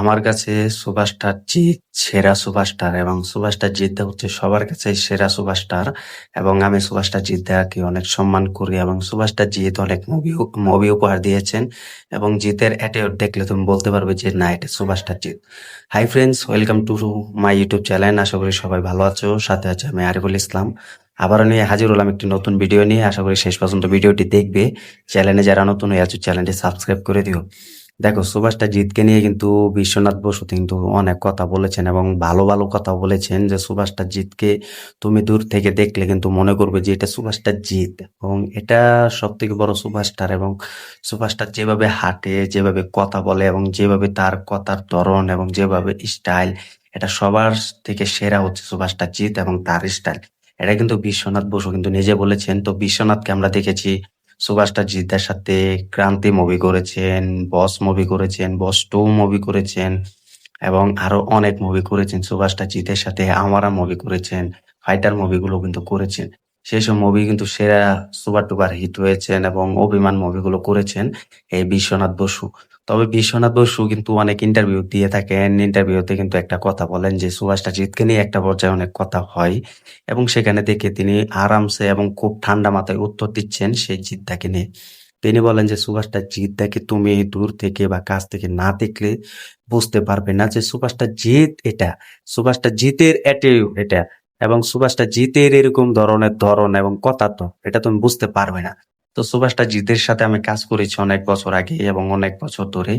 আমার কাছে সুপারস্টার জিৎ সেরা সুপারস্টার এবং সুপারস্টার জিৎ দা হচ্ছে সবার কাছে সেরা সুপারস্টার এবং আমি সুপারস্টার জিৎ দাকে অনেক সম্মান করি এবং সুপারস্টার জিৎ অনেক মুভি মুভি উপহার দিয়েছেন এবং জিতের অ্যাটিটিউড দেখলে তুমি বলতে পারবে যে না, এটা superstar Jeet hi friends welcome to my YouTube channel আশা করি সবাই ভালো আছো, সাথে আছে আমি আরিফুল ইসলাম। আবারও নিয়ে হাজির হলাম একটি নতুন ভিডিও নিয়ে। আশা করি শেষ পর্যন্ত ভিডিওটি দেখবে। চ্যানেলে যারা নতুন হয়ে আছো চ্যানেলটি সাবস্ক্রাইব করে দিও। দেখো, সুভাষটা জিতকে নিয়ে কিন্তু বিশ্বনাথ বসু কিন্তু অনেক কথা বলেছেন এবং ভালো ভালো কথা বলেছেন যে, সুভাষটা জিতকে তুমি দূর থেকে দেখলে কিন্তু মনে করবে যে, এটা সুভাষটা জিত এবং এটা সব থেকে বড় সুভাষটার এবং সুভাষটার যেভাবে হাঁটে, যেভাবে কথা বলে এবং যেভাবে তার কথার ধরন এবং যেভাবে স্টাইল, এটা সবার থেকে সেরা হচ্ছে সুভাষটা জিত এবং তার স্টাইল। এটা কিন্তু বিশ্বনাথ বসু কিন্তু নিজে বলেছেন। তো বিশ্বনাথকে আমরা দেখেছি সুভাষটা জিদ্দার সাথে ক্রান্তি মুভি করেছেন, বস মুভি করেছেন, বস টু মুভি করেছেন এবং আরও অনেক মুভি করেছেন। সুভাষটা জিতের সাথে আমারা মুভি করেছেন ফাইটার মুভিগুলো কিন্তু করেছেন। সেই সব মুভি কিন্তু সেরা সুপার টুপার হিট হয়েছেন এবং অভিমান মুভিগুলো করেছেন এই বিশ্বনাথ বসু। তবে বিশ্বনাথ বসু কিন্তু অনেক ইন্টারভিউ দিয়ে থাকেন ইন্টারভিউতে কিন্তু একটা কথা বলেন যে, সুভাষটা জিতকে নিয়ে একটা পর্যায়ে অনেক কথা হয়, এবং সেখানে দেখে তিনি আরামসে এবং খুব ঠান্ডা মাথায় উত্তর দিচ্ছেন সেই জিদ্দাকে নিয়ে। তিনি বলেন যে, সুভাষটা জিদ্দাকে তুমি দূর থেকে বা কাছ থেকে না দেখলে বুঝতে পারবে না যে, সুভাষটা জিত এটা, সুভাষটা জিতের অ্যাটিটিউড এটা, এবং সুভাষটা জিতের এরকম ধরনের ধরন এবং কথা তো, এটা তুমি বুঝতে পারবে না। তো সুভাষটা জিতের সাথে আমি কাজ করেছি অনেক বছর আগে এবং অনেক বছর ধরে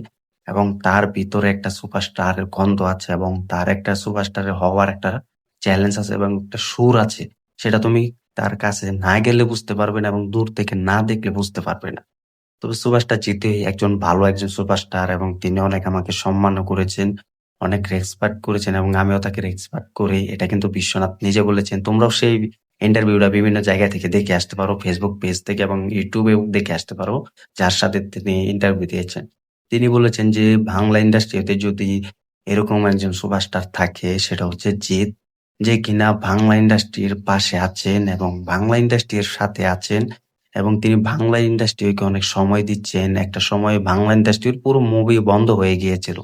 এবং তার ভিতরে একটা সুপারস্টারের গন্ধ আছে এবং তার একটা সুপারস্টারের হওয়ার একটা চ্যালেঞ্জ আছে এবং একটা সুর আছে। সেটা তুমি তার কাছে না গেলে বুঝতে পারবে না এবং দূর থেকে না দেখলে বুঝতে পারবে না। তবে সুভাষটা জিতে একজন ভালো একজন সুপারস্টার এবং তিনি অনেক আমাকে সম্মানও করেছেন, অনেক রেসপেক্ট করেছেন এবং আমিও তাকে রেসপেক্ট করি এটা কিন্তু বিশ্বনাথ নিজে বলেছেন, তোমরাও সেই ইন্টারভিউটা বিভিন্ন জায়গা থেকে দেখে আসতে পারো ফেসবুক পেজ থেকে এবং ইউটিউবেও দেখে আসতে পারো, যার সাথে তিনি ইন্টারভিউ দিয়েছেন। তিনি বলেছেন যে, বাংলা ইন্ডাস্ট্রিতে যদি এরকম একজন সুপারস্টার থাকে, সেটা হচ্ছে জিৎ, যে কিনা বাংলা ইন্ডাস্ট্রির পাশে আছেন এবং বাংলা ইন্ডাস্ট্রির সাথে আছেন এবং তিনি বাংলা ইন্ডাস্ট্রিকে অনেক সময় দিচ্ছেন। একটা সময় বাংলা ইন্ডাস্ট্রির পুরো মুভি বন্ধ হয়ে গিয়েছিল।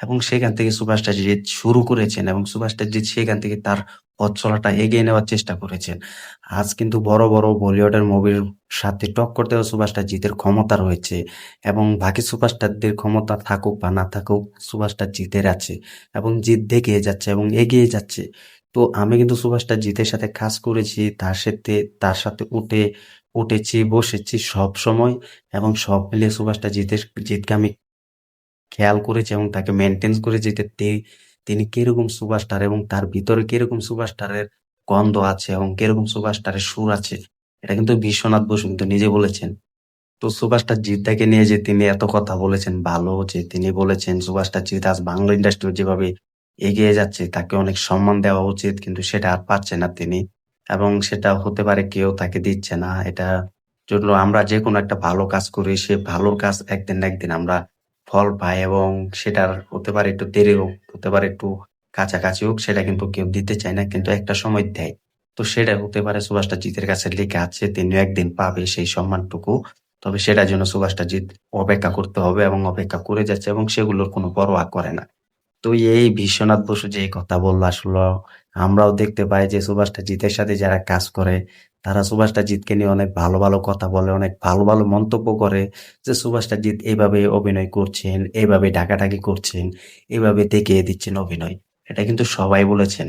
এবং সেখান থেকে সুভাষটা জিৎ শুরু করেছেন এবং সুভাষটা জিৎ সেখান থেকে তার পথ চলাটা এগিয়ে নেওয়ার চেষ্টা করেছেন। আজ কিন্তু বড় বড় বলিউডের মুভির সাথে টক্কর দেওয়া সুভাষটা জিতের ক্ষমতা রয়েছে এবং বাকি সুপারস্টারদের ক্ষমতা থাকুক বা না থাকুক, সুভাষটা জিতের আছে এবং জিত দেখে যাচ্ছে এবং এগিয়ে যাচ্ছে। তো আমি কিন্তু সুভাষটা জিতের সাথে কাজ করেছি, তার সাথে তার সাথে উঠে, উঠেছি, বসেছি সব সময় এবং সব মিলিয়ে সুভাষটা জিতের জিতকে আমি খেয়াল করেছি এবং তাকে মেনটেন করে যে তিনি কীরকম সুপারস্টার এবং তার ভিতরে কীরকম সুপারস্টারের গন্ধ আছে এবং কীরকম সুপারস্টারের সুর আছে, এটা কিন্তু বিশ্বনাথ বসু কিন্তু নিজে বলেছেন। তো সুভাষটা জিদ্দাকে নিয়ে যে তিনি এত কথা বলেছেন, ভালো যে তিনি বলেছেন সুভাষটা জিৎ আজ বাংলা ইন্ডাস্ট্রি যেভাবে এগিয়ে যাচ্ছে, তাকে অনেক সম্মান দেওয়া উচিত, কিন্তু সেটা আর পাচ্ছে না তিনি এবং সেটা হতে পারে কেউ তাকে দিচ্ছে না। এটা জন্য আমরা যে কোনো একটা ভালো কাজ করি, সে ভালো কাজ একদিন না একদিন আমরা ফল পায় এবং সেটার হতে পারে একটু দেরি হোক, হতে পারে একটু কাছাকাছি হোক, সেটা কিন্তু কেউ দিতে চায় না, কিন্তু একটা সময় দেয়। তো সেটা হতে পারে সুভাষটা জিতের কাছে লেখা আছে, তিনি একদিন পাবে সেই সম্মানটুকু। তবে সেটার জন্য সুভাষটা জিত অপেক্ষা করতে হবে এবং অপেক্ষা করে যাচ্ছে এবং সেগুলোর কোনো পরোয়া করে না। তো এই বিশ্বনাথ বসু যে কথা বলল আসলে আমরাও দেখতে পাই যে সুভাষটা জিতের সাথে যারা কাজ করে, তারা সুভাষটা জিতকে নিয়ে অনেক ভালো ভালো কথা বলে, অনেক ভালো ভালো মন্তব্য করে যে সুভাষটা জিত এইভাবে অভিনয় করছেন এইভাবে ডাকাডাকি করছেন এইভাবে দেখিয়ে দিচ্ছেন অভিনয়। এটা কিন্তু সবাই বলেছেন।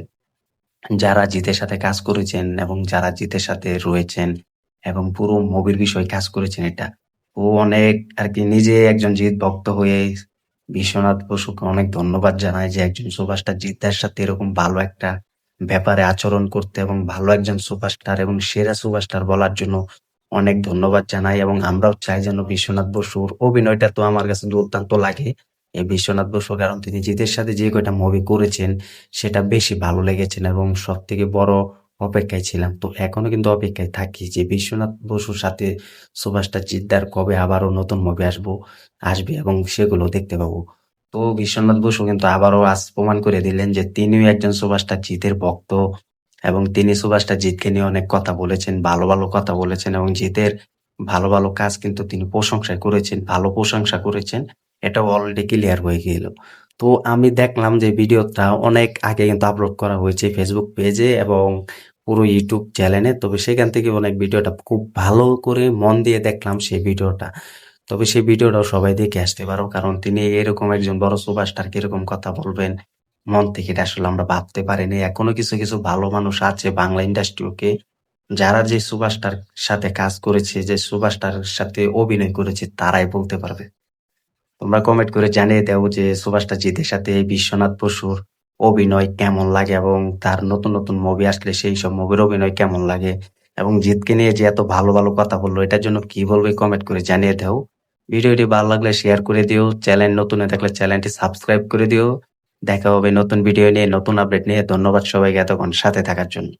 যারা জিতের সাথে কাজ করেছেন এবং যারা জিতের সাথে রয়েছেন এবং পুরো মুভির বিষয়ে কাজ করেছেন এটা, ও অনেক আর কি নিজে একজন জিৎ ভক্ত হয়ে বিশ্বনাথ বসুকে অনেক ধন্যবাদ জানায় যে একজন সুপারস্টার জিদ্দার সাথে এরকম ভালো একটা ব্যাপারে আচরণ করতে এবং ভালো একজন সুপারস্টার এবং সেরা সুপারস্টার বলার জন্য অনেক ধন্যবাদ জানাই এবং আমরাও চাই যেন বিশ্বনাথ বসুর অভিনয়টা তো আমার কাছে দুর্দান্ত লাগে। এই বিশ্বনাথ বসু কারণ তিনি জিতের সাথে যে কয়টা মুভি করেছেন, সেটা বেশি ভালো লেগেছেন এবং সব থেকে বড় অপেক্ষায় ছিলাম। তো এখনও কিন্তু অপেক্ষায় থাকি যে বিশ্বনাথ বসুর সাথে সুভাষটা জিদ্দার কবে আবারও নতুন মুভি আসব, আসবে এবং সেগুলো দেখতে পাবো। তো বিশ্বনাথ বসু কিন্তু আবারও আজ প্রমাণ করে দিলেন যে তিনিও একজন সুভাষটা জিতের ভক্ত এবং তিনি সুভাষটা জিতকে নিয়ে অনেক কথা বলেছেন, ভালো ভালো কথা বলেছেন এবং জিতের ভালো ভালো কাজ কিন্তু তিনি প্রশংসা করেছেন, ভালো প্রশংসা করেছেন। এটা অলরেডি ক্লিয়ার হয়ে গেল। তো আমি দেখলাম যে ভিডিওটা অনেক আগে কিন্তু আপলোড করা হয়েছে ফেসবুক পেজে এবং পুরো ইউটিউব চ্যানেলে তবে সেখান থেকে অনেক ভিডিওটা খুব ভালো করে মন দিয়ে দেখলাম সেই ভিডিওটা। তবে সেই ভিডিওটাও সবাই দেখে আসতে পারো, কারণ তিনি এরকম একজন বড় সুপারস্টার কীরকম কথা বলবেন, মন থেকে এটা আসলে আমরা ভাবতে পারিনি। এখনও কিছু কিছু ভালো মানুষ আছে বাংলা ইন্ডাস্ট্রিকে যারা যে সুপারস্টার সাথে কাজ করেছে, যে সুপারস্টার সাথে অভিনয় করেছে, তারাই বলতে পারবে। তোমরা কমেন্ট করে জানিয়ে দাও যে সুভাষটা জিতের সাথে বিশ্বনাথ বসুর অভিনয় কেমন লাগে এবং তার নতুন নতুন মুভি আসলে সেই সব মুভির অভিনয় কেমন লাগে এবং জিতকে নিয়ে যে এত ভালো ভালো কথা বলল, এটার জন্য কি বলবে কমেন্ট করে জানিয়ে দাও। ভিডিওটি ভালো লাগলে শেয়ার করে দিও চ্যানেল নতুন থাকলে চ্যানেলটি সাবস্ক্রাইব করে দিও। দেখা হবে নতুন ভিডিও নিয়ে, নতুন আপডেট নিয়ে। ধন্যবাদ সবাইকে এতক্ষণ সাথে থাকার জন্য।